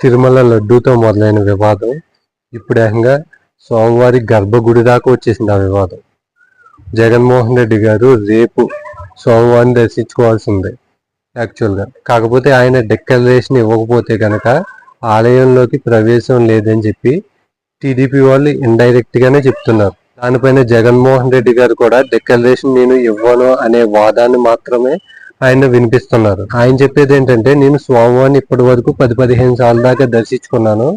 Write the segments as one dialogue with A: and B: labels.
A: తిరుమల లడ్డూతో మొదలైన వివాదం ఇప్పుడు ఏకంగా సోమవారి గర్భగుడి దాకా వచ్చేసింది ఆ వివాదం. జగన్మోహన్ రెడ్డి గారు రేపు సోమవారిని దర్శించుకోవాల్సిందే యాక్చువల్గా కాకపోతే ఆయన డెక్లరేషన్ ఇవ్వకపోతే కనుక ఆలయంలోకి ప్రవేశం లేదని చెప్పి టీడీపీ వాళ్ళు ఇండైరెక్ట్గానే చెప్తున్నారు. దానిపైన జగన్మోహన్ రెడ్డి గారు కూడా డెక్లరేషన్ నేను ఇవ్వను అనే వాదాన్ని మాత్రమే ఆయన వినిపిస్తున్నారు. ఆయన చెప్పేది ఏంటంటే నేను స్వామివారిని ఇప్పటి వరకు పది పదిహేను సార్లు దాకా దర్శించుకున్నాను.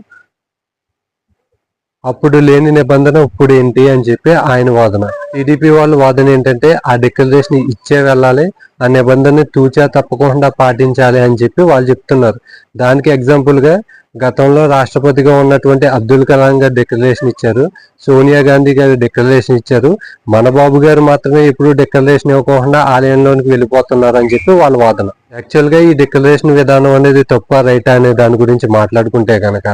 A: అప్పుడు లేని నిబంధన ఇప్పుడు ఏంటి అని చెప్పి ఆయన వాదన. టీడీపీ వాళ్ళ వాదన ఏంటంటే ఆ డిక్లరేషన్ ఇచ్చే వెళ్ళాలి ఆ నిబంధన తూచా తప్పకుండా పాటించాలి అని చెప్పి వాళ్ళు చెప్తున్నారు. దానికి ఎగ్జాంపుల్గా గతంలో రాష్ట్రపతిగా ఉన్నటువంటి అబ్దుల్ కలాం గారు డిక్లరేషన్ ఇచ్చారు సోనియా గాంధీ గారు డిక్లరేషన్ ఇచ్చారు. మన బాబు గారు మాత్రమే ఇప్పుడు డిక్లరేషన్ ఇవ్వకుండా ఆలయంలోనికి వెళ్ళిపోతున్నారు అని చెప్పి వాళ్ళ వాదన. యాక్చువల్గా ఈ డిక్లరేషన్ విధానం అనేది తప్ప రైట్ అనే దాని గురించి మాట్లాడుకుంటే కనుక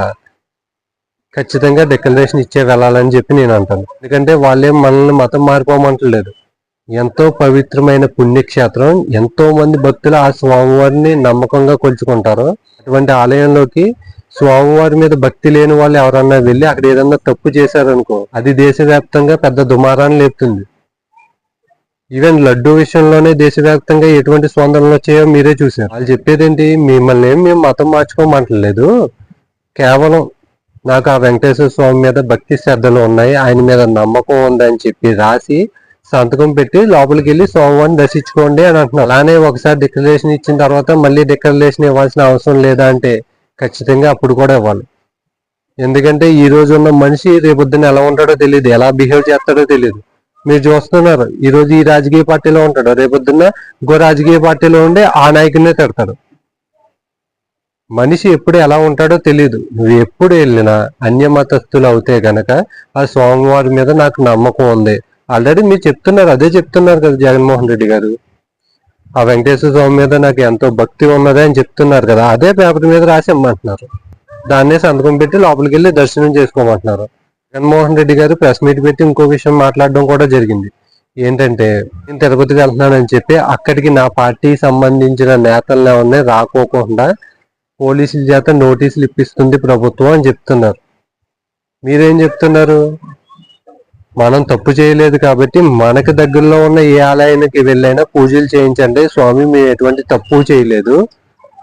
A: ఖచ్చితంగా డిక్లరేషన్ ఇచ్చే వెళ్ళాలని చెప్పి నేను అంటాను. ఎందుకంటే వాళ్ళేం మనల్ని మతం మారిపోమంటలేదు. ఎంతో పవిత్రమైన పుణ్యక్షేత్రం ఎంతో మంది భక్తులు ఆ స్వామివారిని నమ్మకంగా కొలుచుకుంటారు. అటువంటి ఆలయంలోకి స్వామివారి మీద భక్తి లేని వాళ్ళు ఎవరన్నా వెళ్ళి అక్కడ ఏదన్నా తప్పు చేశారనుకో అది దేశవ్యాప్తంగా పెద్ద దుమారాన్ని లేపుతుంది. ఈవెన్ లడ్డూ విషయంలోనే దేశవ్యాప్తంగా ఎటువంటి స్పందనలు వచ్చాయో మీరే చూసారు వాళ్ళు చెప్పేది ఏంటి మిమ్మల్ని ఏం మేము మతం మార్చుకోమంటలేదు. కేవలం నాకు ఆ వెంకటేశ్వర స్వామి మీద భక్తి శ్రద్ధలు ఉన్నాయి. ఆయన మీద నమ్మకం ఉందని చెప్పి రాసి సంతకం పెట్టి లోపలికి వెళ్ళి స్వామివారిని దర్శించుకోండి అని అంటున్నారు. అలానే ఒకసారి డిక్లరేషన్ ఇచ్చిన తర్వాత మళ్ళీ డిక్లరేషన్ ఇవ్వాల్సిన అవసరం లేదా అంటే ఖచ్చితంగా అప్పుడు కూడా ఇవ్వాలి. ఎందుకంటే ఈ రోజు ఉన్న మనిషి రేపొద్దున ఎలా ఉంటాడో తెలియదు ఎలా బిహేవ్ చేస్తాడో తెలియదు మీరు చూస్తున్నారు. ఈ రోజు ఈ రాజకీయ పార్టీలో ఉంటాడు. రేపొద్దున ఇంకో రాజకీయ పార్టీలో ఉండి ఆ నాయకుడినే తిడతాడు. మనిషి ఎప్పుడు ఎలా ఉంటాడో తెలియదు నువ్వు ఎప్పుడు వెళ్ళినా అన్య మతస్థులు అవుతే గనక ఆ స్వామివారి మీద నాకు నమ్మకం ఉంది. ఆల్రెడీ మీరు చెప్తున్నారు అదే చెప్తున్నారు కదా జగన్మోహన్ రెడ్డి గారు. ఆ వెంకటేశ్వర స్వామి మీద నాకు ఎంతో భక్తి ఉన్నదే అని చెప్తున్నారు కదా అదే పేపర్ మీద రాసిమ్మంటున్నారు దాన్నే సంతకం పెట్టి లోపలికి వెళ్ళి దర్శనం చేసుకోమంటున్నారు. జగన్మోహన్ రెడ్డి గారు ప్రెస్ మీట్ పెట్టి ఇంకో విషయం మాట్లాడడం కూడా జరిగింది. ఏంటంటే నేను తిరుపతికి వెళ్తున్నానని చెప్పి అక్కడికి నా పార్టీ సంబంధించిన నేతలు ఎవరిని రాకోకుండా పోలీసుల చేత నోటీసులు ఇప్పిస్తుంది ప్రభుత్వం అని చెప్తున్నారు. మీరేం చెప్తున్నారు? మనం తప్పు చేయలేదు కాబట్టి మనకు దగ్గరలో ఉన్న ఏ ఆలయానికి వెళ్ళైనా పూజలు చేయించండి. స్వామి మేము ఎటువంటి తప్పు చేయలేదు.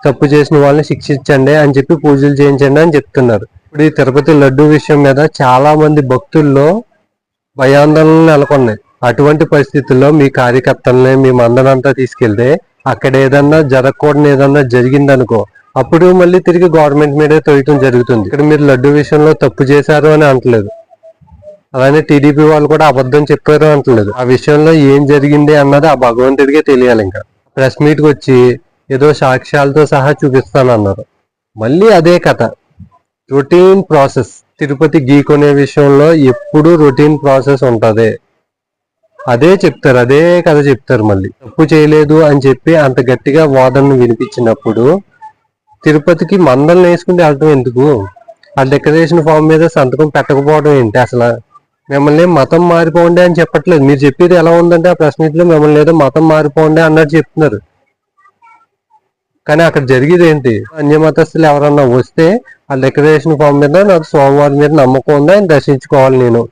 A: తప్పు చేసిన వాళ్ళని శిక్షించండి అని చెప్పి పూజలు చేయించండి అని చెప్తున్నారు. ఇప్పుడు ఈ తిరుపతి లడ్డు విషయం మీద చాలా మంది భక్తుల్లో భయాందోళనలు నెలకొన్నాయి. అటువంటి పరిస్థితుల్లో మీ కార్యకర్తల్ని మీ మందనంతా తీసుకెళ్తే అక్కడ ఏదన్నా జరగకూడని ఏదన్నా జరిగిందనుకో అప్పుడు మళ్ళీ తిరిగి గవర్నమెంట్ మీదే తోయటం జరుగుతుంది. ఇక్కడ మీరు లడ్డు విషయంలో తప్పు చేశారు అని అంటలేదు. అలానే టీడీపీ వాళ్ళు కూడా అబద్ధం చెప్పారు అంటలేదు. ఆ విషయంలో ఏం జరిగింది అన్నది ఆ భగవంతుడికే తెలియాలి ఇంకా. ప్రెస్ మీట్కి వచ్చి ఏదో సాక్ష్యాలతో సహా చూపిస్తానన్నారు. మళ్ళీ అదే కథ. Routine process. తిరుపతి గీకొనే విషయంలో ఎప్పుడు రొటీన్ ప్రాసెస్ ఉంటుంది. అదే చెప్తారు అదే కథ చెప్తారు మళ్ళీ. తప్పు చేయలేదు అని చెప్పి అంత గట్టిగా వాదనను వినిపించినప్పుడు తిరుపతికి మందలను వేసుకుంటే వెళ్ళటం ఎందుకు? ఆ డెకరేషన్ ఫామ్ మీద సంతకం పెట్టకపోవడం ఏంటి అసలు? మిమ్మల్ని మతం మారిపోండి అని చెప్పట్లేదు. మీరు చెప్పేది ఎలా ఉందంటే ఆ ప్రెస్ మిమ్మల్ని ఏదో మతం మారిపోండి అన్నట్టు చెప్తున్నారు. కానీ అక్కడ జరిగేది ఏంటి? అన్య మతస్థులు ఎవరన్నా వస్తే ఆ డెకరేషన్ ఫామ్ మీద నాకు సోమవారం మీద నమ్మకం ఉంది? ఆయన దర్శించుకోవాలి నేను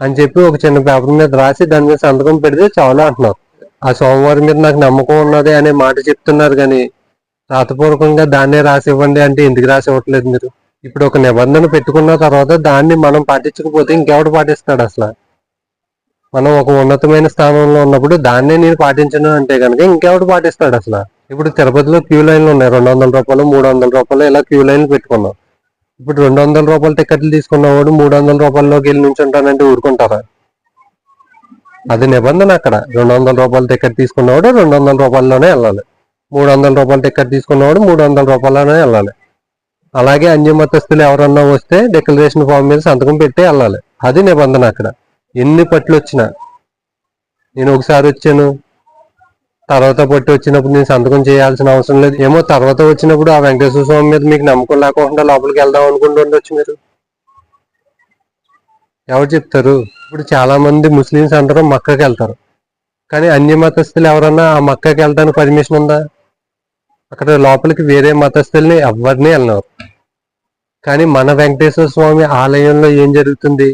A: అని చెప్పి ఒక చిన్న పేపర్ మీద రాసి దాని మీద సంతకం పెడితే చాలా అంటున్నారు. ఆ సోమవారం మీద నాకు నమ్మకం ఉన్నది అనే మాట చెప్తున్నారు కానీ రాతపూర్వకంగా దాన్నే రాసి ఇవ్వండి అంటే ఎందుకు రాసి ఇవ్వట్లేదు మీరు? ఇప్పుడు ఒక నిబంధన పెట్టుకున్న తర్వాత దాన్ని మనం పాటించకపోతే ఇంకెవడు పాటిస్తాడు అసలు? మనం ఒక ఉన్నతమైన స్థానంలో ఉన్నప్పుడు దాన్నే నేను పాటించను అంటే కనుక ఇంకెవడు పాటిస్తాడు అసలు? ఇప్పుడు తిరుపతిలో క్యూ లైన్లు ఉన్నాయి. రెండు వందల రూపాయలు మూడు వందల రూపాయలు ఇలా క్యూ లైన్లు పెట్టుకున్నాం. ఇప్పుడు రెండు వందల రూపాయల టికెట్లు తీసుకున్నవాడు మూడు వందల రూపాయల్లోకి వెళ్ళి నుంచుంటానంటే ఊరుకుంటారా? అది నిబంధన అక్కడ. రెండు వందల రూపాయల టికెట్ తీసుకున్నవాడు రెండు వందల రూపాయల్లోనే వెళ్ళాలి. మూడు వందల రూపాయలు టికెట్ తీసుకున్నవాడు మూడు వందల రూపాయలనే వెళ్ళాలి. అలాగే అన్య మతస్థులు ఎవరన్నా వస్తే డిక్లరేషన్ ఫామ్ మీద సంతకం పెట్టి వెళ్ళాలి. అది నిబంధన అక్కడ. ఎన్ని పట్లు వచ్చినా. నేను ఒకసారి వచ్చాను. తర్వాత పట్టు వచ్చినప్పుడు నేను సంతకం చేయాల్సిన అవసరం లేదు. ఏమో తర్వాత వచ్చినప్పుడు ఆ వెంకటేశ్వర స్వామి మీద మీకు నమ్మకం లేకుండా లోపలికి వెళ్దాం అనుకుంటూ ఉండొచ్చు మీరు. ఎవరు చెప్తారు? ఇప్పుడు చాలా మంది ముస్లిమ్స్ అందరూ మక్కకి వెళ్తారు. కానీ అన్య మతస్థులు ఎవరన్నా ఆ మక్కకి వెళ్ళడానికి పర్మిషన్ ఉందా? అక్కడ లోపలికి వేరే మతస్థుల్ని ఎవరిని వెళ్ళినారు కానీ మన వెంకటేశ్వర స్వామి ఆలయంలో ఏం జరుగుతుంది?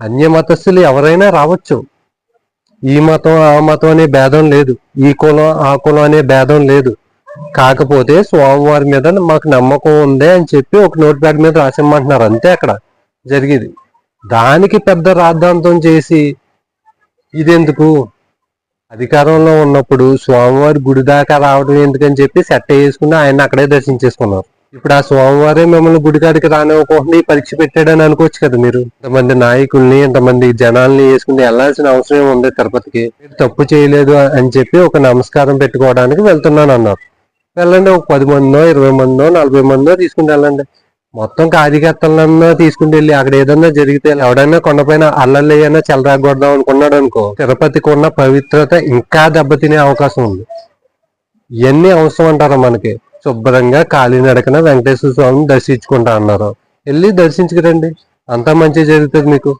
A: అన్య మతస్థులు ఎవరైనా రావచ్చు. ఈ మతం ఆ మతం అనే భేదం లేదు. ఈ కులం ఆ కులం అనే భేదం లేదు. కాకపోతే స్వామివారి మీద మాకు నమ్మకం ఉంది అని చెప్పి ఒక నోట్ ప్యాడ్ మీద రాసిమ్మంటున్నారు. అంతే అక్కడ జరిగేది. దానికి పెద్ద రాద్ధాంతం చేసి ఇదెందుకు? అధికారంలో ఉన్నప్పుడు స్వామివారి గుడి దాకా రావడం ఎందుకని చెప్పి సెట్ వేసుకుని ఆయన అక్కడే దర్శించేసుకున్నారు. ఇప్పుడు ఆ స్వామివారే మిమ్మల్ని గుడికాడికి రానివ్వకుండా ఈ పరీక్ష పెట్టాడని అనుకోవచ్చు కదా మీరు. ఇంతమంది నాయకుల్ని ఇంతమంది జనాల్ని వేసుకుని వెళ్ళాల్సిన అవసరం ఉంది తిరుపతికి? మీరు తప్పు చేయలేదు అని చెప్పి ఒక నమస్కారం పెట్టుకోవడానికి వెళ్తున్నాను అన్నారు వెళ్ళండి ఒక పది మందో ఇరవై మందో నలభై మందో తీసుకుని వెళ్ళండి. మొత్తం కార్యకర్తలన్నా తీసుకుని వెళ్ళి అక్కడ ఏదన్నా జరిగితే ఎవడైనా కొండపైన అల్లలేయన్నా చెలరాగొడదాం అనుకున్నాడు అనుకో తిరుపతికి ఉన్న పవిత్రత ఇంకా దెబ్బతినే అవకాశం ఉంది. ఇవన్నీ అవసరం అంటారా మనకి? శుభ్రంగా కాలినడకన వెంకటేశ్వర స్వామిని దర్శించుకుంటా అన్నారు. వెళ్ళి దర్శించుకురండి. అంతా మంచి జరుగుతుంది మీకు.